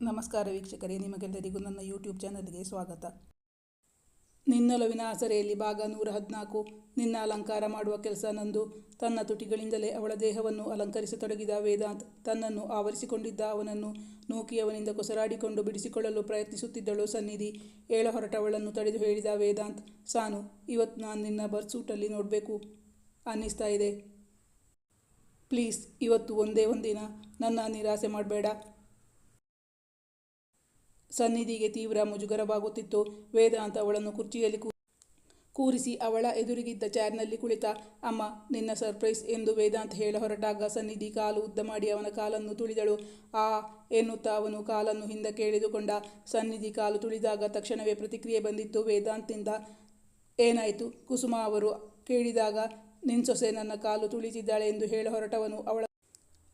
ನಮಸ್ಕಾರ ವೀಕ್ಷಕರೇ, ನಿಮಗೆಲ್ಲರಿಗೂ ನನ್ನ ಯೂಟ್ಯೂಬ್ ಚಾನಲ್ಗೆ ಸ್ವಾಗತ. ನಿನ್ನೊಲವಿನ ಆಸರೆಯಲ್ಲಿ ಭಾಗ ನೂರ ಹದಿನಾಲ್ಕು. ನಿನ್ನ ಅಲಂಕಾರ ಮಾಡುವ ಕೆಲಸ ನಂದು. ತನ್ನ ತುಟಿಗಳಿಂದಲೇ ಅವಳ ದೇಹವನ್ನು ಅಲಂಕರಿಸತೊಡಗಿದ ವೇದಾಂತ್ ತನ್ನನ್ನು ಆವರಿಸಿಕೊಂಡಿದ್ದ ಅವನನ್ನು ನೂಕಿಯವನಿಂದ ಕೊಸರಾಡಿಕೊಂಡು ಬಿಡಿಸಿಕೊಳ್ಳಲು ಪ್ರಯತ್ನಿಸುತ್ತಿದ್ದಳು ಸನ್ನಿಧಿ. ಏಳ ಹೊರಟವಳನ್ನು ತಡೆದು ಹೇಳಿದ ವೇದಾಂತ್, ಸಾನು ಇವತ್ತು ನಾನು ನಿನ್ನ ಬರ್ಸೂಟಲ್ಲಿ ನೋಡಬೇಕು. ಅನ್ನಿಸ್ತಾ ಇದೆ. ಪ್ಲೀಸ್, ಇವತ್ತು ಒಂದೇ ಒಂದಿನ. ನನ್ನ ನಿರಾಸೆ ಮಾಡಬೇಡ. ಸನ್ನಿಧಿಗೆ ತೀವ್ರ ಮುಜುಗರವಾಗುತ್ತಿತ್ತು. ವೇದಾಂತ ಅವಳನ್ನು ಕುರ್ಚಿಯಲ್ಲಿ ಕೂರಿಸಿ ಅವಳ ಎದುರಿಗಿದ್ದ ಚಾರ್ನಲ್ಲಿ ಕುಳಿತ, ಅಮ್ಮ, ನಿನ್ನ ಸರ್ಪ್ರೈಸ್ ಎಂದು ವೇದಾಂತ್ ಹೇಳ ಹೊರಟಾಗ ಸನ್ನಿಧಿ ಕಾಲು ಉದ್ದ ಮಾಡಿ ಅವನ ಕಾಲನ್ನು ತುಳಿದಳು. ಆ, ಎನ್ನುತ್ತಾ ಅವನು ಕಾಲನ್ನು ಹಿಂದಕ್ಕೆ ಎಳೆದುಕೊಂಡ. ಸನ್ನಿಧಿ ಕಾಲು ತುಳಿದಾಗ ತಕ್ಷಣವೇ ಪ್ರತಿಕ್ರಿಯೆ ಬಂದಿತ್ತು. ವೇದಾಂತಿಂದ, ಏನಾಯಿತು? ಕುಸುಮ ಅವರು ಕೇಳಿದಾಗ ನಿನ್ ಸೊಸೆ ನನ್ನ ಕಾಲು ತುಳಿತಿದ್ದಾಳೆ ಎಂದು ಹೇಳ ಹೊರಟವನು. ಅವಳ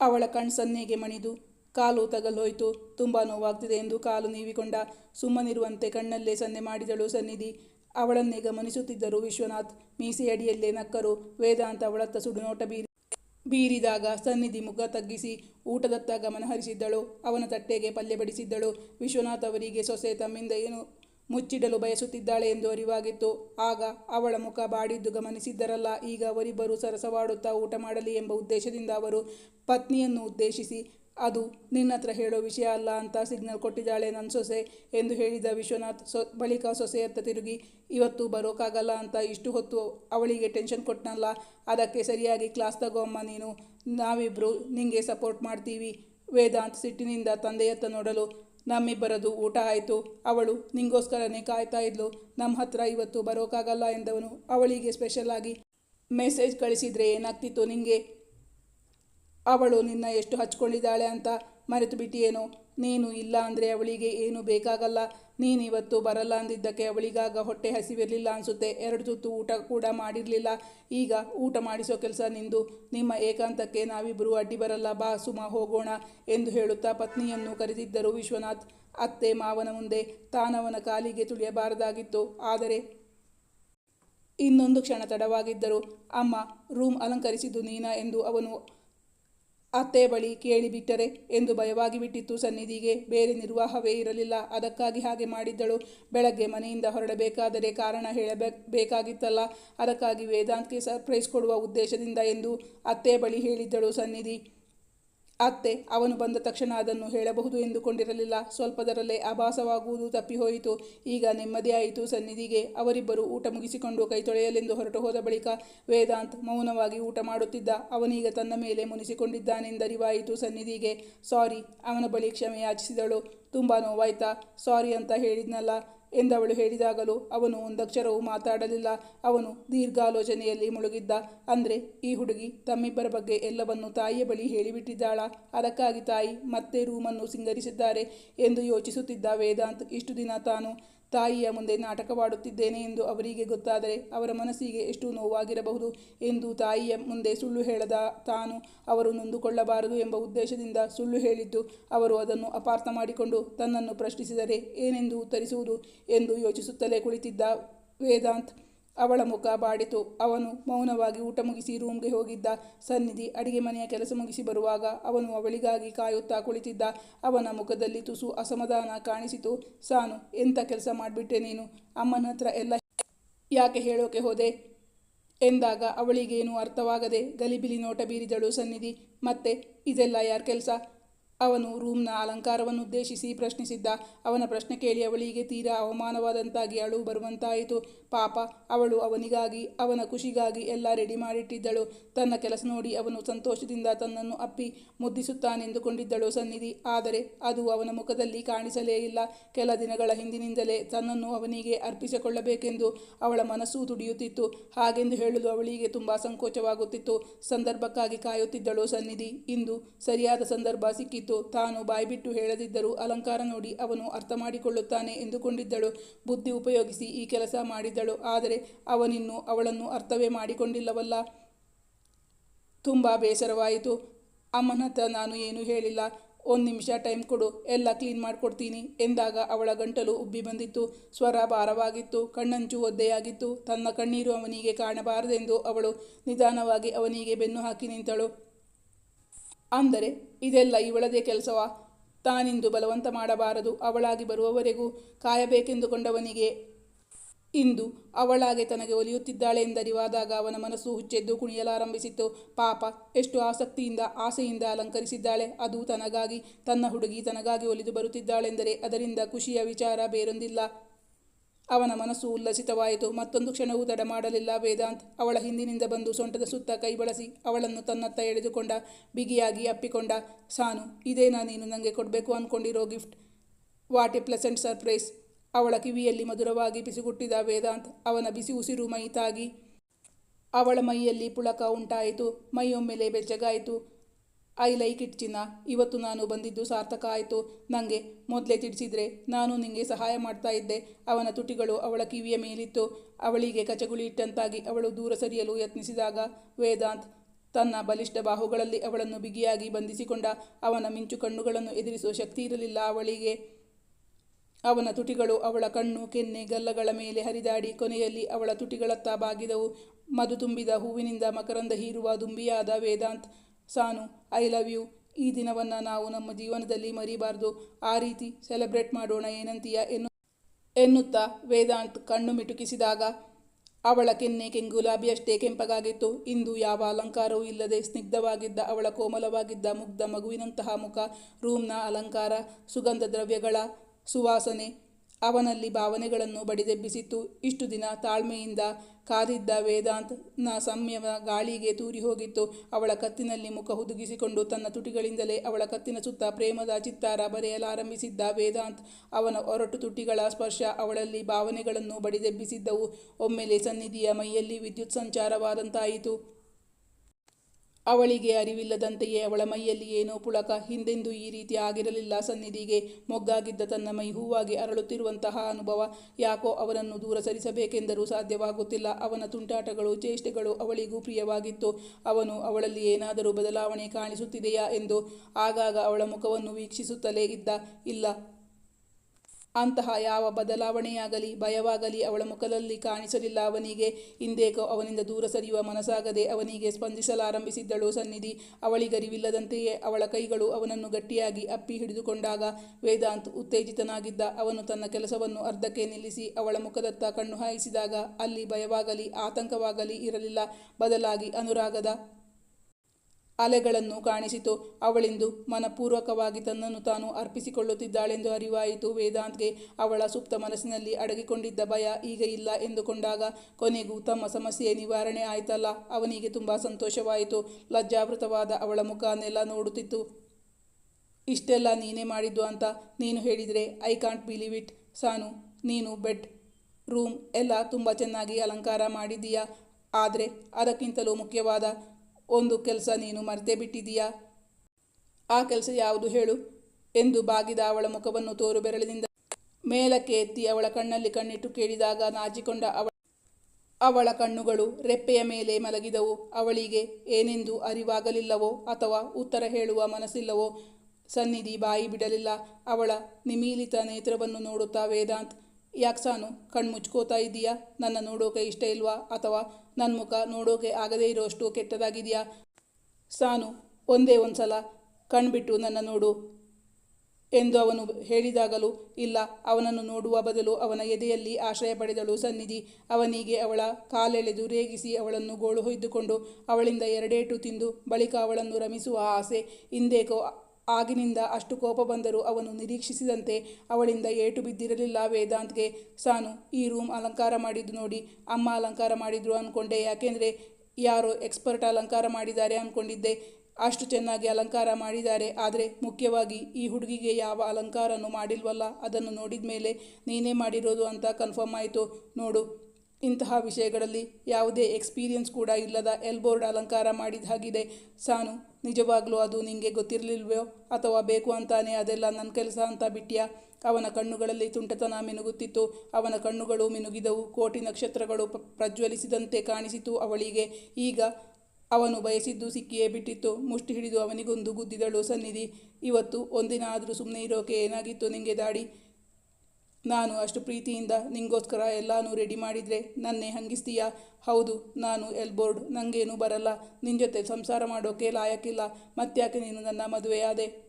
ಅವಳ ಕಣ್ ಸನ್ನೆಗೆ ಮಣಿದು ಕಾಲು ತಗಲೋಯ್ತು. ತುಂಬಾ ನೋವಾಗ್ತಿದೆ ಎಂದು ಕಾಲು ನೀವಿಕೊಂಡ. ಸುಮ್ಮನಿರುವಂತೆ ಕಣ್ಣಲ್ಲೇ ಸನ್ನೆ ಮಾಡಿದಳು ಸನ್ನಿಧಿ. ಅವಳನ್ನೇ ಗಮನಿಸುತ್ತಿದ್ದರು ವಿಶ್ವನಾಥ್. ಮೀಸೆಯಡಿಯಲ್ಲೇ ನಕ್ಕರು. ವೇದಾಂತ ಅವಳತ್ತ ಸುಡುನೋಟ ಬೀರಿ, ಬೀರಿದಾಗ ಸನ್ನಿಧಿ ಮುಖ ತಗ್ಗಿಸಿ ಊಟದತ್ತ ಗಮನಹರಿಸಿದ್ದಳು. ಅವನ ತಟ್ಟೆಗೆ ಪಲ್ಯ ಬಡಿಸಿದ್ದಳು. ವಿಶ್ವನಾಥ್ ಅವರಿಗೆ ಸೊಸೆ ತಮ್ಮಿಂದ ಏನು ಮುಚ್ಚಿಡಲು ಬಯಸುತ್ತಿದ್ದಾಳೆ ಎಂದು ಅರಿವಾಗಿತ್ತು. ಆಗ ಅವಳ ಮುಖ ಬಾಡಿದ್ದು ಗಮನಿಸಿದ್ದರಲ್ಲ. ಈಗ ಅವರಿಬ್ಬರು ಸರಸವಾಡುತ್ತಾ ಊಟ ಮಾಡಲಿ ಎಂಬ ಉದ್ದೇಶದಿಂದ ಅವರು ಪತ್ನಿಯನ್ನು ಉದ್ದೇಶಿಸಿ ಅದು ನಿನ್ನ ಹತ್ರ ಹೇಳೋ ವಿಷಯ ಅಲ್ಲ ಅಂತ ಸಿಗ್ನಲ್ ಕೊಟ್ಟಿದ್ದಾಳೆ ನನ್ನ ಸೊಸೆ ಎಂದು ಹೇಳಿದ ವಿಶ್ವನಾಥ್ ಸೊ, ಬಳಿಕ ಸೊಸೆಯತ್ತ ತಿರುಗಿ, ಇವತ್ತು ಬರೋಕ್ಕಾಗಲ್ಲ ಅಂತ ಇಷ್ಟು ಹೊತ್ತು ಅವಳಿಗೆ ಟೆನ್ಷನ್ ಕೊಟ್ಟನಲ್ಲ ಅದಕ್ಕೆ ಸರಿಯಾಗಿ ಕ್ಲಾಸ್ ತಗೋ ಅಮ್ಮ ನೀನು. ನಾವಿಬ್ಬರು ನಿಂಗೆ ಸಪೋರ್ಟ್ ಮಾಡ್ತೀವಿ. ವೇದಾಂತ್ ಸಿಟ್ಟಿನಿಂದ ತಂದೆಯತ್ತ ನೋಡಲು ನಮ್ಮಿಬ್ಬರದು ಊಟ ಆಯಿತು. ಅವಳು ನಿಂಗೋಸ್ಕರನೇ ಕಾಯ್ತಾ ಇದ್ಲು. ನಮ್ಮ ಹತ್ರ ಇವತ್ತು ಬರೋಕ್ಕಾಗಲ್ಲ ಎಂದವನು ಅವಳಿಗೆ ಸ್ಪೆಷಲ್ ಆಗಿ ಮೆಸೇಜ್ ಕಳಿಸಿದರೆ ಏನಾಗ್ತಿತ್ತು ನಿಂಗೆ? ಅವಳು ನಿನ್ನ ಎಷ್ಟು ಹಚ್ಕೊಂಡಿದ್ದಾಳೆ ಅಂತ ಮರೆತು ಬಿಟ್ಟಿಯೇನೋ ನೀನು ಇಲ್ಲ ಅಂದರೆ ಅವಳಿಗೆ ಏನು ಬೇಕಾಗಲ್ಲ. ನೀನು ಇವತ್ತು ಬರಲ್ಲ ಅಂದಿದ್ದಕ್ಕೆ ಅವಳಿಗಾಗ ಹೊಟ್ಟೆ ಹಸಿವಿರಲಿಲ್ಲ ಅನಿಸುತ್ತೆ. ಎರಡು ತುತ್ತು ಊಟ ಕೂಡ ಮಾಡಿರಲಿಲ್ಲ. ಈಗ ಊಟ ಮಾಡಿಸೋ ಕೆಲಸ ನಿಂದು. ನಿಮ್ಮ ಏಕಾಂತಕ್ಕೆ ನಾವಿಬ್ಬರು ಅಡ್ಡಿ ಬರಲ್ಲ. ಬಾ, ಸುಮ, ಹೋಗೋಣ ಎಂದು ಹೇಳುತ್ತಾ ಪತ್ನಿಯನ್ನು ಕರೆದಿದ್ದರು ವಿಶ್ವನಾಥ್. ಅತ್ತೆ ಮಾವನ ಮುಂದೆ ತಾನವನ ಕಾಲಿಗೆ ತುಳಿಯಬಾರದಾಗಿತ್ತು. ಆದರೆ ಇನ್ನೊಂದು ಕ್ಷಣ ತಡವಾಗಿದ್ದರು. ಅಮ್ಮ, ರೂಮ್ ಅಲಂಕರಿಸಿದ್ದು ನೀನಾ ಎಂದು ಅವನು ಅತ್ತೆ ಬಳಿ ಕೇಳಿಬಿಟ್ಟರೆ ಎಂದು ಭಯವಾಗಿ ಬಿಟ್ಟಿತ್ತು ಸನ್ನಿಧಿಗೆ. ಬೇರೆ ನಿರ್ವಾಹವೇ ಇರಲಿಲ್ಲ. ಅದಕ್ಕಾಗಿ ಹಾಗೆ ಮಾಡಿದ್ದಳು. ಬೆಳಗ್ಗೆ ಮನೆಯಿಂದ ಹೊರಡಬೇಕಾದರೆ ಕಾರಣ ಹೇಳಬೇಕಾಗಿತ್ತಲ್ಲ ಬೇಕಾಗಿತ್ತಲ್ಲ. ಅದಕ್ಕಾಗಿ ವೇದಾಂತ್ಗೆ ಸರ್ಪ್ರೈಸ್ ಕೊಡುವ ಉದ್ದೇಶದಿಂದ ಎಂದು ಅತ್ತೆ ಬಳಿ ಹೇಳಿದ್ದಳು ಸನ್ನಿಧಿ. ಅತ್ತೆ, ಅವನು ಬಂದ ತಕ್ಷಣ ಅದನ್ನು ಹೇಳಬಹುದು ಎಂದುಕೊಂಡಿರಲಿಲ್ಲ. ಸ್ವಲ್ಪದರಲ್ಲೇ ಆಭಾಸವಾಗುವುದು ತಪ್ಪಿಹೋಯಿತು. ಈಗ ನೆಮ್ಮದಿ ಆಯಿತು ಸನ್ನಿಧಿಗೆ. ಅವರಿಬ್ಬರು ಊಟ ಮುಗಿಸಿಕೊಂಡು ಕೈ ತೊಳೆಯಲೆಂದು ಹೊರಟು ಹೋದ ಬಳಿಕ ವೇದಾಂತ್ ಮೌನವಾಗಿ ಊಟ ಮಾಡುತ್ತಿದ್ದ. ಅವನೀಗ ತನ್ನ ಮೇಲೆ ಮುನಿಸಿಕೊಂಡಿದ್ದಾನೆಂದರಿವಾಯಿತು ಸನ್ನಿಧಿಗೆ. ಸಾರಿ, ಅವನ ಬಳಿ ಕ್ಷಮೆಯಾಚಿಸಿದಳು ತುಂಬ ನೋವಾಯ್ತಾ? ಸಾರಿ ಅಂತ ಹೇಳಿದ್ನಲ್ಲ. ಎಂದವಳು ಹೇಳಿದಾಗಲೂ ಅವನು ಒಂದಕ್ಷರವೂ ಮಾತಾಡಲಿಲ್ಲ. ಅವನು ದೀರ್ಘಾಲೋಚನೆಯಲ್ಲಿ ಮುಳುಗಿದ್ದ. ಅಂದರೆ, ಈ ಹುಡುಗಿ ತಮ್ಮಿಬ್ಬರ ಬಗ್ಗೆ ಎಲ್ಲವನ್ನು ತಾಯಿಯ ಬಳಿ ಹೇಳಿಬಿಟ್ಟಿದ್ದಾಳ. ಅದಕ್ಕಾಗಿ ತಾಯಿ ಮತ್ತೆ ರೂಮನ್ನು ಸಿಂಗರಿಸಿದ್ದಾರೆ ಎಂದು ಯೋಚಿಸುತ್ತಿದ್ದ ವೇದಾಂತ್ ಇಷ್ಟು ದಿನ ತಾನು ತಾಯಿಯ ಮುಂದೆ ನಾಟಕವಾಡುತ್ತಿದ್ದೇನೆ ಎಂದು ಅವರಿಗೆ ಗೊತ್ತಾದರೆ ಅವರ ಮನಸ್ಸಿಗೆ ಎಷ್ಟು ನೋವಾಗಿರಬಹುದು ಎಂದು ತಾಯಿಯ ಮುಂದೆ ಸುಳ್ಳು ಹೇಳದ ತಾನು ಅವರು ನೊಂದುಕೊಳ್ಳಬಾರದು ಎಂಬ ಉದ್ದೇಶದಿಂದ ಸುಳ್ಳು ಹೇಳಿದ್ದು ಅವರು ಅದನ್ನು ಅಪಾರ್ಥ ಮಾಡಿಕೊಂಡು ತನ್ನನ್ನು ಪ್ರಶ್ನಿಸಿದರೆ ಏನೆಂದು ಉತ್ತರಿಸುವುದು ಎಂದು ಯೋಚಿಸುತ್ತಲೇ ಕುಳಿತಿದ್ದ ವೇದಾಂತ್. ಅವಳ ಮುಖ ಬಾಡಿತು. ಅವನು ಮೌನವಾಗಿ ಊಟ ಮುಗಿಸಿ ರೂಮ್ಗೆ ಹೋಗಿದ್ದ. ಸನ್ನಿಧಿ ಅಡಿಗೆ ಮನೆಯ ಕೆಲಸ ಮುಗಿಸಿ ಬರುವಾಗ ಅವನು ಅವಳಿಗಾಗಿ ಕಾಯುತ್ತಾ ಕುಳಿತಿದ್ದ. ಅವನ ಮುಖದಲ್ಲಿ ತುಸು ಅಸಮಾಧಾನ ಕಾಣಿಸಿತು. ಸಾನು ಎಂಥ ಕೆಲಸ ಮಾಡಿಬಿಟ್ಟೆ ನೀನು? ಅಮ್ಮನ ಹತ್ರ ಎಲ್ಲ ಯಾಕೆ ಹೇಳೋಕೆ ಹೋದೆ? ಎಂದಾಗ ಅವಳಿಗೇನು ಅರ್ಥವಾಗದೆ ಗಲಿಬಿಲಿ ನೋಟ ಬೀರಿದಳು ಸನ್ನಿಧಿ. ಮತ್ತೆ, ಇದೆಲ್ಲ ಯಾರ ಕೆಲಸ? ಅವನು ರೂಮ್ನ ಅಲಂಕಾರವನ್ನು ಉದ್ದೇಶಿಸಿ ಪ್ರಶ್ನಿಸಿದ್ದ. ಅವನ ಪ್ರಶ್ನೆ ಕೇಳಿ ಅವಳಿಗೆ ತೀರಾ ಅವಮಾನವಾದಂತಾಗಿ ಅಳು ಬರುವಂತಾಯಿತು. ಪಾಪ, ಅವಳು ಅವನಿಗಾಗಿ, ಅವನ ಖುಷಿಗಾಗಿ ಎಲ್ಲ ರೆಡಿ ಮಾಡಿಟ್ಟಿದ್ದಳು. ತನ್ನ ಕೆಲಸ ನೋಡಿ ಅವನು ಸಂತೋಷದಿಂದ ತನ್ನನ್ನು ಅಪ್ಪಿ ಮುದ್ದಿಸುತ್ತಾನೆಂದುಕೊಂಡಿದ್ದಳು ಸನ್ನಿಧಿ. ಆದರೆ ಅದು ಅವನ ಮುಖದಲ್ಲಿ ಕಾಣಿಸಲೇ ಇಲ್ಲ. ಕೆಲ ದಿನಗಳ ಹಿಂದಿನಿಂದಲೇ ತನ್ನನ್ನು ಅವನಿಗೆ ಅರ್ಪಿಸಿಕೊಳ್ಳಬೇಕೆಂದು ಅವಳ ಮನಸ್ಸು ತುಡಿಯುತ್ತಿತ್ತು. ಹಾಗೆಂದು ಹೇಳಲು ಅವಳಿಗೆ ತುಂಬ ಸಂಕೋಚವಾಗುತ್ತಿತ್ತು. ಸಂದರ್ಭಕ್ಕಾಗಿ ಕಾಯುತ್ತಿದ್ದಳು ಸನ್ನಿಧಿ. ಇಂದು ಸರಿಯಾದ ಸಂದರ್ಭ ಸಿಕ್ಕಿತ್ತು ತಾನು ಬಾಯ್ಬಿಟ್ಟು ಹೇಳದಿದ್ದರೂ ಅಲಂಕಾರ ನೋಡಿ ಅವನು ಅರ್ಥ ಮಾಡಿಕೊಳ್ಳುತ್ತಾನೆ ಎಂದುಕೊಂಡಿದ್ದಳು. ಬುದ್ಧಿ ಉಪಯೋಗಿಸಿ ಈ ಕೆಲಸ ಮಾಡಿದ್ದಳು ಆದರೆ ಅವನಿನ್ನು ಅವಳನ್ನು ಅರ್ಥವೇ ಮಾಡಿಕೊಂಡಿಲ್ಲವಲ್ಲ. ತುಂಬ ಬೇಸರವಾಯಿತು. ಅಮ್ಮನ ಹತ್ರ ನಾನು ಏನೂ ಹೇಳಿಲ್ಲ. ಒಂದು ನಿಮಿಷ ಟೈಮ್ ಕೊಡು. ಎಲ್ಲ ಕ್ಲೀನ್ ಮಾಡಿಕೊಡ್ತೀನಿ ಎಂದಾಗ ಅವಳ ಗಂಟಲು ಉಬ್ಬಿ ಬಂದಿತ್ತು. ಸ್ವರ ಭಾರವಾಗಿತ್ತು. ಕಣ್ಣಂಚು ಒದ್ದೆಯಾಗಿತ್ತು. ತನ್ನ ಕಣ್ಣೀರು ಅವನಿಗೆ ಕಾಣಬಾರದೆಂದು ಅವಳು ನಿಧಾನವಾಗಿ ಅವನಿಗೆ ಬೆನ್ನು ಹಾಕಿ ನಿಂತಳು. ಅಂದರೆ, ಇದೆಲ್ಲ ಇವಳದೇ ಕೆಲಸವ? ತಾನಿಂದು ಬಲವಂತ ಮಾಡಬಾರದು, ಅವಳಾಗಿ ಬರುವವರೆಗೂ ಕಾಯಬೇಕೆಂದುಕೊಂಡವನಿಗೆ. ಇಂದು ಅವಳಾಗೆ ತನಗೆ ಒಲಿಯುತ್ತಿದ್ದಾಳೆ ಎಂದರಿವಾದಾಗ ಅವನ ಮನಸ್ಸು ಹುಚ್ಚೆದ್ದು ಕುಣಿಯಲಾರಂಭಿಸಿತು ಪಾಪ, ಎಷ್ಟು ಆಸಕ್ತಿಯಿಂದ, ಆಸೆಯಿಂದ ಅಲಂಕರಿಸಿದ್ದಾಳೆ. ಅದು ತನಗಾಗಿ, ತನ್ನ ಹುಡುಗಿ ತನಗಾಗಿ ಒಲಿದು ಬರುತ್ತಿದ್ದಾಳೆಂದರೆ ಅದರಿಂದ ಖುಷಿಯ ವಿಚಾರ ಬೇರೊಂದಿಲ್ಲ. ಅವನ ಮನಸ್ಸು ಉಲ್ಲಸಿತವಾಯಿತು. ಮತ್ತೊಂದು ಕ್ಷಣವೂ ತಡ ಮಾಡಲಿಲ್ಲ ವೇದಾಂತ್. ಅವಳ ಹಿಂದಿನಿಂದ ಬಂದು ಸೊಂಟದ ಸುತ್ತ ಕೈ ಬಳಸಿ ಅವಳನ್ನು ತನ್ನತ್ತ ಎಳೆದುಕೊಂಡ, ಬಿಗಿಯಾಗಿ ಅಪ್ಪಿಕೊಂಡ, ಸಾನು ಇದೇನಾ ನೀನು ನನಗೆ ಕೊಡಬೇಕು ಅಂದ್ಕೊಂಡಿರೋ gift. What a pleasant surprise. ಅವಳ ಕಿವಿಯಲ್ಲಿ ಮಧುರವಾಗಿ ಬಿಸಿಗುಟ್ಟಿದ ವೇದಾಂತ್ ಅವನ ಬಿಸಿ ಉಸಿರು ಮೈ ತಾಗಿ ಅವಳ ಮೈಯಲ್ಲಿ ಪುಳಕ ಉಂಟಾಯಿತು. ಮೈಯೊಮ್ಮೆಲೆ ಬೆಚ್ಚಗಾಯಿತು. ಐ ಲೈಕ್ ಇಟ್ ಚಿನ್ನ, ಇವತ್ತು ನಾನು ಬಂದಿದ್ದು ಸಾರ್ಥಕ ಆಯಿತು. ನನಗೆ ಮೊದಲೇ ತಿಳಿಸಿದ್ರೆ ನಾನು ನಿಂಗೆ ಸಹಾಯ ಮಾಡ್ತಾ ಇದ್ದೆ. ಅವನ ತುಟಿಗಳು ಅವಳ ಕಿವಿಯ ಮೇಲಿತ್ತು. ಅವಳಿಗೆ ಕಚಗುಳಿ ಇಟ್ಟಂತಾಗಿ ಅವಳು ದೂರ ಸರಿಯಲು ಯತ್ನಿಸಿದಾಗ ವೇದಾಂತ್ ತನ್ನ ಬಲಿಷ್ಠ ಬಾಹುಗಳಲ್ಲಿ ಅವಳನ್ನು ಬಿಗಿಯಾಗಿ ಬಂಧಿಸಿಕೊಂಡ ಅವನ ಮಿಂಚು ಕಣ್ಣುಗಳನ್ನು ಎದುರಿಸುವ ಶಕ್ತಿ ಇರಲಿಲ್ಲ. ಅವಳಿಗೆ ಅವನ ತುಟಿಗಳು ಅವಳ ಕಣ್ಣು, ಕೆನ್ನೆ, ಗಲ್ಲಗಳ ಮೇಲೆ ಹರಿದಾಡಿ ಕೊನೆಯಲ್ಲಿ ಅವಳ ತುಟಿಗಳತ್ತ ಬಾಗಿದವು. ಮಧು ತುಂಬಿದ ಹೂವಿನಿಂದ ಮಕರಂದ ಹೀರುವ ದುಂಬಿಯಾದ Vedant Sanu, I love you. ಈ ದಿನವನ್ನು ನಾವು ನಮ್ಮ ಜೀವನದಲ್ಲಿ ಮರಿಬಾರ್ದು. ಆ ರೀತಿ ಸೆಲೆಬ್ರೇಟ್ ಮಾಡೋಣ ಏನಂತೀಯ ಎನ್ನು, ಎನ್ನುತ್ತಾ ವೇದಾಂತ್ ಕಣ್ಣು ಮಿಟುಕಿಸಿದಾಗ, ಅವಳ ಕೆನ್ನೆ ಕೆಂಗುಲಾಬಿಯಷ್ಟೇ ಕೆಂಪಗಾಗಿತ್ತು. ಇಂದು ಯಾವ ಅಲಂಕಾರವೂ ಇಲ್ಲದೆ ಸ್ನಿಗ್ಧವಾಗಿದ್ದ ಅವಳ ಕೋಮಲವಾಗಿದ್ದ ಮುಗ್ಧ ಮಗುವಿನಂತಹ ಮುಖ, ರೂಮ್ನ ಅಲಂಕಾರ, ಸುಗಂಧ ದ್ರವ್ಯಗಳ ಸುವಾಸನೆ ಅವನಲ್ಲಿ ಭಾವನೆಗಳನ್ನು ಬಡಿದೆಬ್ಬಿಸಿತ್ತು. ಇಷ್ಟು ದಿನ ತಾಳ್ಮೆಯಿಂದ ಕಾದಿದ್ದ ವೇದಾಂತ್ನ ಸಂಯಮ ಗಾಳಿಗೆ ತೂರಿ ಹೋಗಿತ್ತು. ಅವಳ ಕತ್ತಿನಲ್ಲಿ ಮುಖ ಹುದುಗಿಸಿಕೊಂಡು ತನ್ನ ತುಟಿಗಳಿಂದಲೇ ಅವಳ ಕತ್ತಿನ ಸುತ್ತ ಪ್ರೇಮದ ಚಿತ್ತಾರ ಬರೆಯಲಾರಂಭಿಸಿದ್ದ ವೇದಾಂತ್ ಅವನ ಒರಟು ತುಟಿಗಳ ಸ್ಪರ್ಶ ಅವಳಲ್ಲಿ ಭಾವನೆಗಳನ್ನು ಬಡಿದೆಬ್ಬಿಸಿದ್ದವು. ಒಮ್ಮೆಲೆ ಸನ್ನಿಧಿಯ ಮೈಯಲ್ಲಿ ವಿದ್ಯುತ್ ಸಂಚಾರವಾದಂತಾಯಿತು. ಅವಳಿಗೆ ಅರಿವಿಲ್ಲದಂತೆಯೇ ಅವಳ ಮೈಯಲ್ಲಿ ಏನೋ ಪುಳಕ. ಹಿಂದೆಂದೂ ಈ ರೀತಿ ಆಗಿರಲಿಲ್ಲ ಸನ್ನಿಧಿಗೆ. ಮೊಗ್ಗಾಗಿದ್ದ ತನ್ನ ಮೈ ಹೂವಾಗಿ ಅರಳುತ್ತಿರುವಂತಹ ಅನುಭವ. ಯಾಕೋ ಅವನನ್ನು ದೂರ ಸರಿಸಬೇಕೆಂದರೂ ಸಾಧ್ಯವಾಗುತ್ತಿಲ್ಲ. ಅವನ ತುಂಟಾಟಗಳು, ಚೇಷ್ಟೆಗಳು ಅವಳಿಗೂ ಪ್ರಿಯವಾಗಿತ್ತು. ಅವನು ಅವಳಲ್ಲಿ ಏನಾದರೂ ಬದಲಾವಣೆ ಕಾಣಿಸುತ್ತಿದೆಯಾ ಎಂದು ಆಗಾಗ ಅವಳ ಮುಖವನ್ನು ವೀಕ್ಷಿಸುತ್ತಲೇ ಇದ್ದ. ಇಲ್ಲ ಅಂತಹ ಯಾವ ಬದಲಾವಣೆಯಾಗಲಿ, ಭಯವಾಗಲಿ ಅವಳ ಮುಖದಲ್ಲಿ ಕಾಣಿಸಲಿಲ್ಲ ಅವನಿಗೆ. ಇಂದೇಕೋ ಅವನಿಂದ ದೂರ ಸರಿಯುವ ಮನಸ್ಸಾಗದೆ ಅವನಿಗೆ ಸ್ಪಂದಿಸಲಾರಂಭಿಸಿದ್ದಳು ಸನ್ನಿಧಿ. ಅವಳಿಗರಿವಿಲ್ಲದಂತೆಯೇ ಅವಳ ಕೈಗಳು ಅವನನ್ನು ಗಟ್ಟಿಯಾಗಿ ಅಪ್ಪಿ ಹಿಡಿದುಕೊಂಡಾಗ ವೇದಾಂತ್ ಉತ್ತೇಜಿತನಾಗಿದ್ದ ಅವನು ತನ್ನ ಕೆಲಸವನ್ನು ಅರ್ಧಕ್ಕೆ ನಿಲ್ಲಿಸಿ ಅವಳ ಮುಖದತ್ತ ಕಣ್ಣು ಹಾಯಿಸಿದಾಗ ಅಲ್ಲಿ ಭಯವಾಗಲಿ, ಆತಂಕವಾಗಲಿ ಇರಲಿಲ್ಲ. ಬದಲಾಗಿ ಅನುರಾಗದ ಅಲೆಗಳನ್ನು ಕಾಣಿಸಿತು. ಅವಳಿಂದು ಮನಪೂರ್ವಕವಾಗಿ ತನ್ನನ್ನು ತಾನು ಅರ್ಪಿಸಿಕೊಳ್ಳುತ್ತಿದ್ದಾಳೆಂದು ಅರಿವಾಯಿತು. ವೇದಾಂತ್ಗೆ ಅವಳ ಸುಪ್ತ ಮನಸ್ಸಿನಲ್ಲಿ ಅಡಗಿಕೊಂಡಿದ್ದ ಭಯ ಈಗ ಇಲ್ಲ ಎಂದುಕೊಂಡಾಗ ಕೊನೆಗೂ ತಮ್ಮ ಸಮಸ್ಯೆ ನಿವಾರಣೆ ಆಯಿತಲ್ಲ. ಅವನಿಗೆ ತುಂಬ ಸಂತೋಷವಾಯಿತು. ಲಜ್ಜಾವೃತವಾದ ಅವಳ ಮುಖ ನೆಲ ನೋಡುತ್ತಿತ್ತು. ಇಷ್ಟೆಲ್ಲ ನೀನೇ ಮಾಡಿದ್ದು ಅಂತ ನೀನು ಹೇಳಿದರೆ I can't believe it Sanu, ನೀನು ಬೆಡ್, ರೂಮ್, ಎಲ್ಲ ತುಂಬ ಚೆನ್ನಾಗಿ ಅಲಂಕಾರ ಮಾಡಿದ್ದೀಯಾ? ಆದರೆ ಅದಕ್ಕಿಂತಲೂ ಮುಖ್ಯವಾದ ಒಂದು ಕೆಲಸ ನೀನು ಮರೆತೇ ಬಿಟ್ಟಿದೀಯಾ ಆ ಕೆಲಸ ಯಾವುದು ಹೇಳು ಎಂದು ಬಾಗಿದ ಅವಳ ಮುಖವನ್ನು ತೋರು ಬೆರಳಿನಿಂದ ಮೇಲಕ್ಕೆ ಎತ್ತಿ ಅವಳ ಕಣ್ಣಲ್ಲಿ ಕಣ್ಣಿಟ್ಟು ಕೇಳಿದಾಗ ನಾಚಿಕೊಂಡ ಅವಳ ಅವಳ ಕಣ್ಣುಗಳು ರೆಪ್ಪೆಯ ಮೇಲೆ ಮಲಗಿದವು. ಅವಳಿಗೆ, ಏನೆಂದು ಅರಿವಾಗಲಿಲ್ಲವೋ ಅಥವಾ ಉತ್ತರ ಹೇಳುವ ಮನಸ್ಸಿಲ್ಲವೋ ಸನ್ನಿಧಿ ಬಾಯಿ ಬಿಡಲಿಲ್ಲ. ಅವಳ ನಿಮೀಲಿತ ನೇತ್ರವನ್ನು ನೋಡುತ್ತಾ ವೇದಾಂತ್ ಯಾಕ್ಸಾನು ಕಣ್ಮುಚ್ಕೋತಾ ಇದೆಯಾ ನನ್ನ ನೋಡೋಕೆ ಇಷ್ಟ ಇಲ್ವಾ? ಅಥವಾ ನನ್ನ ಮುಖ ನೋಡೋಕೆ ಆಗದೇ ಇರೋಷ್ಟು ಕೆಟ್ಟದಾಗಿದೆಯಾ? ಸಾನು, ಒಂದೇ ಒಂದು ಸಲ ಕಣ್ಬಿಟ್ಟು ನನ್ನ ನೋಡು ಎಂದು ಅವನು ಹೇಳಿದಾಗಲೂ ಇಲ್ಲ. ಅವನನ್ನು ನೋಡುವ ಬದಲು ಅವನ ಎದೆಯಲ್ಲಿ ಆಶ್ರಯ ಪಡೆದಳು ಸನ್ನಿಧಿ. ಅವನಿಗೆ ಅವಳ ಕಾಲೆಳೆದು ರೇಗಿಸಿ ಅವಳನ್ನು ಗೋಳು ಹೊಯ್ದುಕೊಂಡು ಅವಳಿಂದ ಎರಡೇಟು ತಿಂದು ಬಳಿಕ ಅವಳನ್ನು ರಮಿಸುವ ಆಸೆ. ಇಂದೇಕೋ ಆಗಿನಿಂದ ಅಷ್ಟು ಕೋಪ ಬಂದರೂ ಅವನು ನಿರೀಕ್ಷಿಸಿದಂತೆ ಅವಳಿಂದ ಏಟು ಬಿದ್ದಿರಲಿಲ್ಲ ವೇದಾಂತ್ಗೆ. ಸಾನು, ಈ ರೂಮ್ ಅಲಂಕಾರ ಮಾಡಿದ್ದು ನೋಡಿ. ಅಮ್ಮ ಅಲಂಕಾರ ಮಾಡಿದ್ರು ಅಂದ್ಕೊಂಡೆ ಯಾಕೆಂದರೆ ಯಾರೋ ಎಕ್ಸ್ಪರ್ಟ್ ಅಲಂಕಾರ ಮಾಡಿದ್ದಾರೆ ಅಂದ್ಕೊಂಡಿದ್ದೆ ಅಷ್ಟು ಚೆನ್ನಾಗಿ ಅಲಂಕಾರ ಮಾಡಿದ್ದಾರೆ. ಆದರೆ ಮುಖ್ಯವಾಗಿ ಈ ಹುಡುಗಿಗೆ ಯಾವ ಅಲಂಕಾರನೂ ಮಾಡಿಲ್ವಲ್ಲ. ಅದನ್ನು ನೋಡಿದ ಮೇಲೆ ನೀನೇ ಮಾಡಿರೋದು ಅಂತ ಕನ್ಫರ್ಮ್ ಆಯಿತು. ನೋಡು, ಇಂತಹ ವಿಷಯಗಳಲ್ಲಿ ಯಾವುದೇ ಎಕ್ಸ್ಪೀರಿಯನ್ಸ್ ಕೂಡ ಇಲ್ಲದ ಎಲ್ಬೋರ್ಡ್ ಅಲಂಕಾರ ಮಾಡಿದ ಹಾಗಿದೆ. ಸಾನು ನಿಜವಾಗ್ಲೂ ಅದು ನಿಂಗೆ ಗೊತ್ತಿರಲಿಲ್ವೋ? ಅಥವಾ ಬೇಕು ಅಂತಾನೆ ಅದೆಲ್ಲ ನನ್ನ ಕೆಲಸ ಅಂತ ಬಿಟ್ಟಿಯ ಅವನ ಕಣ್ಣುಗಳಲ್ಲಿ ತುಂಟತನ ಮಿನುಗುತ್ತಿತ್ತು. ಅವನ ಕಣ್ಣುಗಳು ಮಿನುಗಿದವು. ಕೋಟಿ ನಕ್ಷತ್ರಗಳು ಪ್ರಜ್ವಲಿಸಿದಂತೆ ಕಾಣಿಸಿತು ಅವಳಿಗೆ. ಈಗ ಅವನು ಬಯಸಿದ್ದು ಸಿಕ್ಕಿಯೇ ಬಿಟ್ಟಿತ್ತು. ಮುಷ್ಟಿ ಹಿಡಿದು ಅವನಿಗೊಂದು ಗುದ್ದಿದಳು ಸನ್ನಿಧಿ. ಇವತ್ತು ಒಂದಿನ ಆದರೂ ಸುಮ್ಮನೆ ಇರೋಕೆ ಏನಾಗಿತ್ತು ನಿಂಗೆ ದಾಡಿ? ನಾನು ಅಷ್ಟು ಪ್ರೀತಿಯಿಂದ ನಿಂಗೋಸ್ಕರ ಎಲ್ಲನೂ ರೆಡಿ ಮಾಡಿದರೆ ನನ್ನೇ ಹಂಗಿಸ್ತೀಯಾ? ಹೌದು, ನಾನು ಎಲ್ಬೋರ್ಡ್ ನನಗೇನು ಬರಲ್ಲ. ನಿನ್ನ ಜೊತೆ ಸಂಸಾರ ಮಾಡೋಕೆ ಲಾಯಕ್ಕಿಲ್ಲ. ಮತ್ತ್ಯಾಕೆ ನೀನು ನನ್ನ ಮದುವೆಯಾದೆ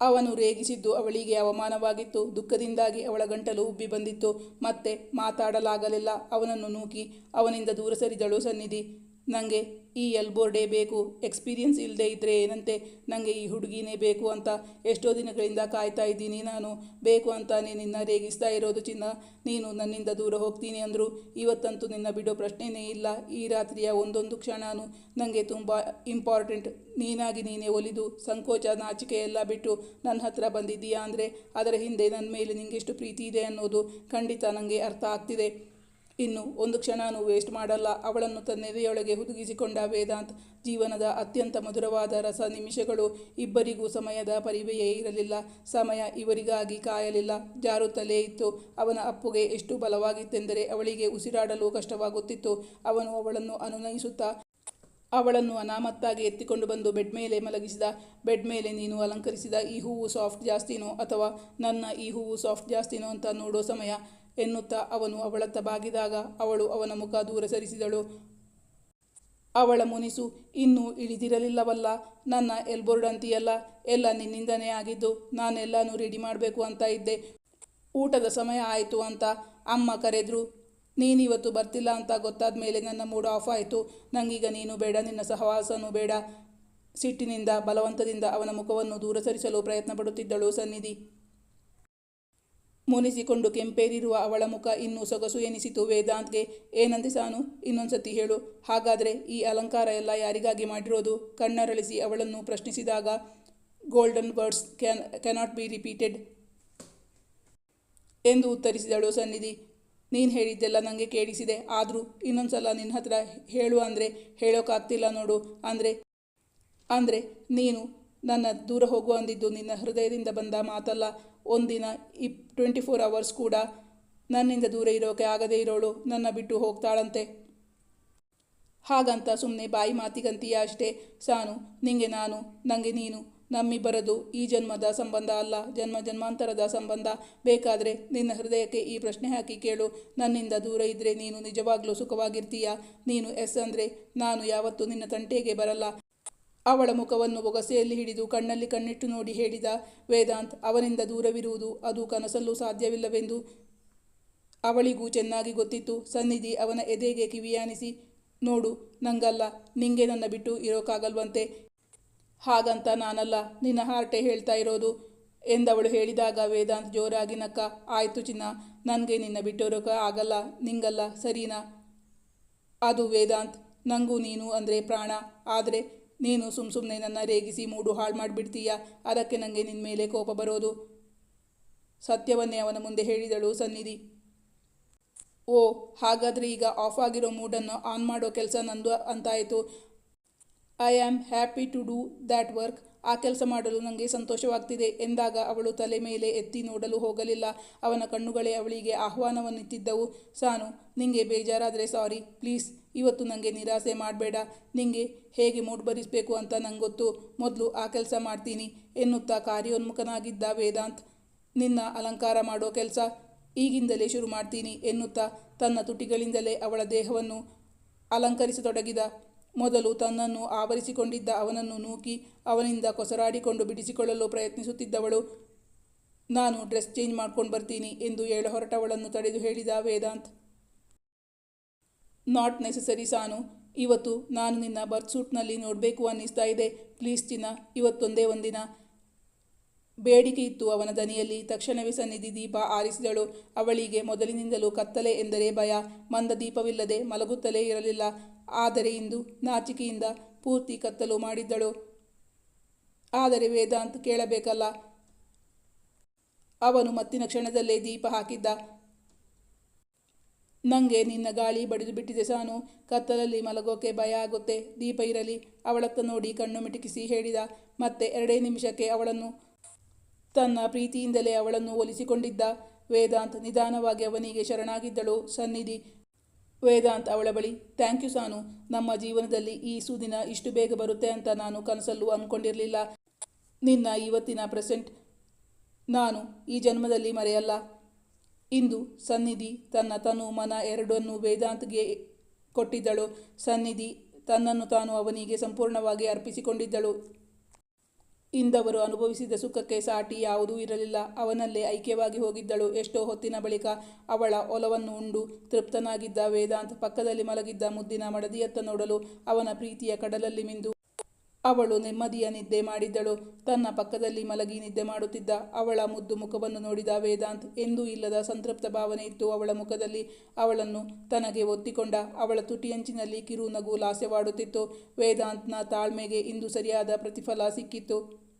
ಅವನು ರೇಗಿಸಿದ್ದು ಅವಳಿಗೆ ಅವಮಾನವಾಗಿತ್ತು. ದುಃಖದಿಂದಾಗಿ ಅವಳ ಗಂಟಲು ಉಬ್ಬಿ ಬಂದಿತ್ತು. ಮತ್ತೆ ಮಾತಾಡಲಾಗಲಿಲ್ಲ. ಅವನನ್ನು ನೂಕಿ, ಅವನಿಂದ ದೂರ ಸರಿದಳು ಸನ್ನಿಧಿ. ನನಗೆ ಈ ಎಲ್ಬೋರ್ಡೇ ಬೇಕು ಎಕ್ಸ್ಪೀರಿಯೆನ್ಸ್ ಇಲ್ಲದೆ ಇದ್ದರೆ ಏನಂತೆ ನನಗೆ ಈ ಹುಡುಗಿನೇ ಬೇಕು ಅಂತ ಎಷ್ಟೋ ದಿನಗಳಿಂದ ಕಾಯ್ತಾ ಇದ್ದೀನಿ ನಾನು. ಬೇಕು ಅಂತ ನಿನ್ನ ರೇಗಿಸ್ತಾ ಇರೋದು ಚಿನ್ನ, ನೀನು ನನ್ನಿಂದ ದೂರ ಹೋಗ್ತೀನಿ ಅಂದರು. ಇವತ್ತಂತೂ ನಿನ್ನ ಬಿಡೋ ಪ್ರಶ್ನೆಯೇ ಇಲ್ಲ. ಈ ರಾತ್ರಿಯ ಒಂದೊಂದು ಕ್ಷಣನೂ ನನಗೆ ತುಂಬ ಇಂಪಾರ್ಟೆಂಟ್ ನೀನಾಗಿ ನೀನೇ ಒಲಿದು, ಸಂಕೋಚ, ನಾಚಿಕೆ ಎಲ್ಲ ಬಿಟ್ಟು ನನ್ನ ಹತ್ರ ಬಂದಿದ್ದೀಯಾ ಅಂದರೆ, ಅದರ ಹಿಂದೆ ನನ್ನ ಮೇಲೆ ನಿಂಗೆಷ್ಟು ಪ್ರೀತಿ ಇದೆ ಅನ್ನೋದು ಖಂಡಿತ ನನಗೆ ಅರ್ಥ ಆಗ್ತಿದೆ. ಇನ್ನು ಒಂದು ಕ್ಷಣನೂ ವೇಸ್ಟ್ ಮಾಡಲ್ಲ. ಅವಳನ್ನು ತನ್ನೆದೆಯೊಳಗೆ ಹುದುಗಿಸಿಕೊಂಡ ವೇದಾಂತ್ ಜೀವನದ ಅತ್ಯಂತ ಮಧುರವಾದ ರಸ ನಿಮಿಷಗಳು. ಇಬ್ಬರಿಗೂ ಸಮಯದ ಪರಿವೆಯೇ ಇರಲಿಲ್ಲ. ಸಮಯ ಇವರಿಗಾಗಿ ಕಾಯಲಿಲ್ಲ. ಜಾರುತ್ತಲೇ ಇತ್ತು. ಅವನ ಅಪ್ಪುಗೆ ಎಷ್ಟು ಬಲವಾಗಿತ್ತೆಂದರೆ ಅವಳಿಗೆ ಉಸಿರಾಡಲು ಕಷ್ಟವಾಗುತ್ತಿತ್ತು. ಅವನು ಅವಳನ್ನು ಅನುನಯಿಸುತ್ತಾ, ಅವಳನ್ನು ಅನಾಮತ್ತಾಗಿ ಎತ್ತಿಕೊಂಡು ಬಂದು ಬೆಡ್ ಮೇಲೆ ಮಲಗಿಸಿದ. ಬೆಡ್ ಮೇಲೆ ನೀನು ಅಲಂಕರಿಸಿದ ಈ ಹೂವು ಸಾಫ್ಟ್ ಜಾಸ್ತಿನೋ ಅಥವಾ ನನ್ನ ಈ ಹೂವು ಸಾಫ್ಟ್ ಜಾಸ್ತಿನೋ ಅಂತ ನೋಡೋ ಸಮಯ. ಎನ್ನುತ್ತಾ ಅವನು ಅವಳತ್ತ ಬಾಗಿದಾಗ ಅವಳು ಅವನ ಮುಖ ದೂರ ಸರಿಸಿದಳು. ಅವಳ ಮುನಿಸು, ಇನ್ನೂ ಇಳಿದಿರಲಿಲ್ಲವಲ್ಲ, ನನ್ನ ಎಲ್ಬೋರ್ಡ್ ಅಂತೀಯಲ್ಲ ಎಲ್ಲ ನಿನ್ನಿಂದನೇ ಆಗಿದ್ದು, ನಾನೆಲ್ಲನೂ ರೆಡಿ ಮಾಡಬೇಕು ಅಂತ ಇದ್ದೆ. ಊಟದ ಸಮಯ ಆಯಿತು ಅಂತ ಅಮ್ಮ ಕರೆದ್ರು. ನೀನಿವತ್ತು ಬರ್ತಿಲ್ಲ ಅಂತ ಗೊತ್ತಾದ ಮೇಲೆ ನನ್ನ ಮೂಡ್ ಆಫ್ ಆಯಿತು. ನನಗೀಗ ನೀನು ಬೇಡ, ನಿನ್ನ ಸಹವಾಸನೂ ಬೇಡ. ಸಿಟ್ಟಿನಿಂದ, ಬಲವಂತದಿಂದ ಅವನ ಮುಖವನ್ನು ದೂರ ಸರಿಸಲು ಪ್ರಯತ್ನ ಪಡುತ್ತಿದ್ದಳು ಸನ್ನಿಧಿ. ಮುನಿಸಿಕೊಂಡು ಕೆಂಪೇರಿರುವ ಅವಳ ಮುಖ ಇನ್ನೂ ಸೊಗಸು ಎನಿಸಿತು ವೇದಾಂತ್ಗೆ. ಏನಂದೆ ಸಾನು ಇನ್ನೊಂದ್ಸತಿ ಹೇಳು. ಹಾಗಾದರೆ ಈ ಅಲಂಕಾರ ಎಲ್ಲ ಯಾರಿಗಾಗಿ ಮಾಡಿರೋದು? ಕಣ್ಣರಳಿಸಿ ಅವಳನ್ನು ಪ್ರಶ್ನಿಸಿದಾಗ golden birds can, cannot be repeated ಎಂದು ಉತ್ತರಿಸಿದಳು ಸನ್ನಿಧಿ. ನೀನು ಹೇಳಿದ್ದೆಲ್ಲ ನನಗೆ ಕೇಳಿಸಿದೆ. ಆದರೂ ಇನ್ನೊಂದ್ಸಲ ನಿನ್ನ ಹತ್ರ ಹೇಳು ಅಂದರೆ ಹೇಳೋಕ್ಕಾಗ್ತಿಲ್ಲ ನೋಡು. ಅಂದರೆ ಅಂದರೆ ನೀನು ನನ್ನ ದೂರ ಹೋಗು ಅಂದಿದ್ದು, ನಿನ್ನ ಹೃದಯದಿಂದ ಬಂದ ಮಾತಲ್ಲ. ಒಂದಿನ ಇಪ್ ಟ್ವೆಂಟಿ ಫೋರ್ ಅವರ್ಸ್ ಕೂಡ ನನ್ನಿಂದ ದೂರ ಇರೋಕೆ ಆಗದೇ ಇರೋಳು, ನನ್ನ ಬಿಟ್ಟು ಹೋಗ್ತಾಳಂತೆ. ಹಾಗಂತ ಸುಮ್ಮನೆ ಬಾಯಿ ಮಾತಿಗಂತೀಯ ಅಷ್ಟೇ. ಸಾನು, ನಿಂಗೆ ನಾನು ನನಗೆ ನೀನು, ನಮ್ಮಿಬ್ಬರದು ಈ ಜನ್ಮದ ಸಂಬಂಧ ಅಲ್ಲ, ಜನ್ಮ ಜನ್ಮಾಂತರದ ಸಂಬಂಧ. ಬೇಕಾದರೆ ನಿನ್ನ ಹೃದಯಕ್ಕೆ ಈ ಪ್ರಶ್ನೆ ಹಾಕಿ ಕೇಳು. ನನ್ನಿಂದ ದೂರ ಇದ್ದರೆ ನೀನು ನಿಜವಾಗ್ಲೂ ಸುಖವಾಗಿರ್ತೀಯ? ನೀನು ಎಸ್ ಅಂದರೆ ನಾನು ಯಾವತ್ತೂ ನಿನ್ನ ತಂಟೆಗೆ ಬರಲ್ಲ. ಅವಳ ಮುಖವನ್ನು ಬೊಗಸೆಯಲ್ಲಿ ಹಿಡಿದು ಕಣ್ಣಲ್ಲಿ ಕಣ್ಣಿಟ್ಟು ನೋಡಿ ಹೇಳಿದ ವೇದಾಂತ್, ಅವನಿಂದ ದೂರವಿರುವುದು ಅದು ಕನಸಲ್ಲೂ ಸಾಧ್ಯವಿಲ್ಲವೆಂದು ಅವಳಿಗೂ ಚೆನ್ನಾಗಿ ಗೊತ್ತಿತ್ತು. ಸನ್ನಿಧಿ ಅವನ ಎದೆಗೆ ಕಿವಿಯಾನಿಸಿ ನೋಡು, ನಂಗಲ್ಲ, ನಿಂಗೆ ನನ್ನ ಬಿಟ್ಟು ಇರೋಕ್ಕಾಗಲ್ವಂತೆ ಹಾಗಂತ ನಾನಲ್ಲ, ನಿನ್ನ ಹಾರ್ಟೆ ಹೇಳ್ತಾ ಇರೋದು ಎಂದವಳು ಹೇಳಿದಾಗ ವೇದಾಂತ್ ಜೋರಾಗಿ ನಕ್ಕ, ಆಯಿತು ಚಿನ್ನ, ನನಗೆ ನಿನ್ನ ಬಿಟ್ಟಿರೋಕೆ ಆಗಲ್ಲ, ನಿಂಗಲ್ಲ, ಸರಿನಾ? ಅದು ವೇದಾಂತ್, ನಂಗೂ ನೀನು ಅಂದರೆ ಪ್ರಾಣ, ಆದರೆ ನೀನು ಸುಮ್ಮ ಸುಮ್ಮನೆ ನನ್ನ ರೇಗಿಸಿ ಮೂಡು ಹಾಳು ಮಾಡಿಬಿಡ್ತೀಯ? ಅದಕ್ಕೆ ನನಗೆ ನಿನ್ನ ಮೇಲೆ ಕೋಪ ಬರೋದು. ಸತ್ಯವನ್ನೇ ಅವನ ಮುಂದೆ ಹೇಳಿದಳು ಸನ್ನಿಧಿ. ಓ, ಹಾಗಾದರೆ ಈಗ ಆಫ್ ಆಗಿರೋ ಮೂಡನ್ನು ಆನ್ ಮಾಡೋ ಕೆಲಸ ನಂದು ಅಂತಾಯಿತು I am happy to do that work ಆ ಕೆಲಸ ಮಾಡಲು ನನಗೆ ಸಂತೋಷವಾಗ್ತಿದೆ ಎಂದಾಗ ಅವಳು ತಲೆ ಮೇಲೆ ಎತ್ತಿ ನೋಡಲು ಹೋಗಲಿಲ್ಲ. ಅವನ ಕಣ್ಣುಗಳೇ ಅವಳಿಗೆ ಆಹ್ವಾನವನ್ನಿತ್ತಿದ್ದವು ಸಾನು, ನಿಂಗೆ ಬೇಜಾರಾದರೆ ಸಾರಿ, ಪ್ಲೀಸ್, ಇವತ್ತು ನನಗೆ ನಿರಾಸೆ ಮಾಡಬೇಡ. ನಿಂಗೆ ಹೇಗೆ ಮೂಡ್ ಬರಿಸಬೇಕು ಅಂತ ನಂಗೊತ್ತು. ಗೊತ್ತು ಮೊದಲು ಆ ಕೆಲಸ ಮಾಡ್ತೀನಿ ಎನ್ನುತ್ತಾ ಕಾರ್ಯೋನ್ಮುಖನಾಗಿದ್ದ ವೇದಾಂತ್, ನಿನ್ನ ಅಲಂಕಾರ ಮಾಡೋ ಕೆಲಸ ಈಗಿಂದಲೇ ಶುರು ಮಾಡ್ತೀನಿ ಎನ್ನುತ್ತಾ ತನ್ನ ತುಟಿಗಳಿಂದಲೇ ಅವಳ ದೇಹವನ್ನು ಅಲಂಕರಿಸತೊಡಗಿದ. ಮೊದಲು ತನ್ನನ್ನು ಆವರಿಸಿಕೊಂಡಿದ್ದ ಅವನನ್ನು ನೂಕಿ ಅವನಿಂದ ಕೊಸರಾಡಿಕೊಂಡು ಬಿಡಿಸಿಕೊಳ್ಳಲು ಪ್ರಯತ್ನಿಸುತ್ತಿದ್ದವಳು. ನಾನು ಡ್ರೆಸ್ ಚೇಂಜ್ ಮಾಡ್ಕೊಂಡು ಬರ್ತೀನಿ ಎಂದು ಹೇಳ ಹೊರಟವಳನ್ನು ತಡೆದು ಹೇಳಿದ ವೇದಾಂತ್. ನಾಟ್ ನೆಸಸರಿ ಸಾನು, ಇವತ್ತು ನಾನು ನಿನ್ನ ಬರ್ತ್ ಸೂಟ್ನಲ್ಲಿ ನೋಡಬೇಕು ಅನ್ನಿಸ್ತಾ ಇದೆ. ಪ್ಲೀಸ್ ಚಿನ್ನ, ಇವತ್ತೊಂದೇ ಒಂದಿನ. ಬೇಡಿಕೆ ಇತ್ತು. ಅವನ ದನಿಯಲ್ಲಿ ತಕ್ಷಣವೇ ಸನ್ನಿಧಿ ದೀಪ ಆರಿಸಿದಳು. ಅವಳಿಗೆ ಮೊದಲಿನಿಂದಲೂ ಕತ್ತಲೆ ಎಂದರೆ ಭಯ. ಮಂದ ದೀಪವಿಲ್ಲದೆ ಮಲಗುತ್ತಲೇ ಇರಲಿಲ್ಲ. ಆದರೆ ಇಂದು ನಾಚಿಕೆಯಿಂದ ಪೂರ್ತಿ ಕತ್ತಲು ಮಾಡಿದ್ದಳು. ಆದರೆ ವೇದಾಂತ್ ಕೇಳಬೇಕಲ್ಲ. ಅವನು ಮತ್ತಿನ ಕ್ಷಣದಲ್ಲೇ ದೀಪ ಹಾಕಿದ್ದ. ನಂಗೆ ನಿನ್ನ ಗಾಳಿ ಬಡಿದು ಬಿಟ್ಟಿದೆ ಸಾನು. ಕತ್ತಲಲ್ಲಿ ಮಲಗೋಕೆ ಭಯ ಆಗುತ್ತೆ. ದೀಪ ಇರಲಿ. ಅವಳತ್ತ ನೋಡಿ ಕಣ್ಣು ಮಿಟುಕಿಸಿ ಹೇಳಿದ. ಮತ್ತೆ ಎರಡೇ ನಿಮಿಷಕ್ಕೆ ಅವಳನ್ನು ತನ್ನ ಪ್ರೀತಿಯಿಂದಲೇ ಅವಳನ್ನು ಒಲಿಸಿಕೊಂಡಿದ್ದ ವೇದಾಂತ್ ನಿಧಾನವಾಗಿ ಅವನಿಗೆ ಶರಣಾಗಿದ್ದಳು. ಸನ್ನಿಧಿ, ವೇದಾಂತ್ ಅವಳ ಬಳಿ, ಥ್ಯಾಂಕ್ ಯು ಸಾನು, ನಮ್ಮ ಜೀವನದಲ್ಲಿ ಈ ಸುದಿನ ಇಷ್ಟು ಬೇಗ ಬರುತ್ತೆ ಅಂತ ನಾನು ಕನಸಲ್ಲೂ ಅಂದ್ಕೊಂಡಿರಲಿಲ್ಲ ನಿನ್ನ ಇವತ್ತಿನ ಪ್ರೆಸೆಂಟ್, ನಾನು ಈ ಜನ್ಮದಲ್ಲಿ ಮರೆಯಲ್ಲ. ಇಂದು ಸನ್ನಿಧಿ ತನ್ನ ತನು ಮನ ಎರಡನ್ನೂ ವೇದಾಂತ್ಗೆ ಕೊಟ್ಟಿದ್ದಳು. ಸನ್ನಿಧಿ ತನ್ನನ್ನು ತಾನು ಅವನಿಗೆ ಸಂಪೂರ್ಣವಾಗಿ ಅರ್ಪಿಸಿಕೊಂಡಿದ್ದಳು. ಇಂದವರು ಅನುಭವಿಸಿದ ಸುಖಕ್ಕೆ ಸಾಟಿ ಯಾವುದೂ ಇರಲಿಲ್ಲ. ಅವನಲ್ಲೇ ಐಕ್ಯವಾಗಿ ಹೋಗಿದ್ದಳು. ಎಷ್ಟೋ ಹೊತ್ತಿನ ಬಳಿಕ ಅವಳ ಒಲವನ್ನು ಉಂಡು ತೃಪ್ತನಾಗಿದ್ದ ವೇದಾಂತ್ ಪಕ್ಕದಲ್ಲಿ ಮಲಗಿದ್ದ ಮುದ್ದಿನ ಮಡದಿಯತ್ತ ನೋಡಲು ಅವನ ಪ್ರೀತಿಯ ಕಡಲಲ್ಲಿ ಮಿಂದು ಅವಳು ನೆಮ್ಮದಿಯ ನಿದ್ದೆ ಮಾಡಿದ್ದಳು. ತನ್ನ ಪಕ್ಕದಲ್ಲಿ ಮಲಗಿ ನಿದ್ದೆ ಮಾಡುತ್ತಿದ್ದ ಅವಳ ಮುದ್ದು ಮುಖವನ್ನು ನೋಡಿದ ವೇದಾಂತ್, ಎಂದೂ ಇಲ್ಲದ ಸಂತೃಪ್ತ ಭಾವನೆ ಇತ್ತು ಅವಳ ಮುಖದಲ್ಲಿ. ಅವಳನ್ನು ತನಗೆ ಒತ್ತಿಕೊಂಡ ಅವಳ ತುಟಿಯಂಚಿನಲ್ಲಿ ಕಿರು ನಗು ಲಾಸ್ಯವಾಡುತ್ತಿತ್ತು. ವೇದಾಂತ್ನ ತಾಳ್ಮೆಗೆ ಇಂದು ಸರಿಯಾದ ಪ್ರತಿಫಲ ಸಿಕ್ಕಿತ್ತು.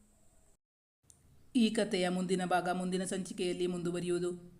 ಈ ಕಥೆಯ ಮುಂದಿನ ಭಾಗ ಮುಂದಿನ ಸಂಚಿಕೆಯಲ್ಲಿ ಮುಂದುವರಿಯುವುದು.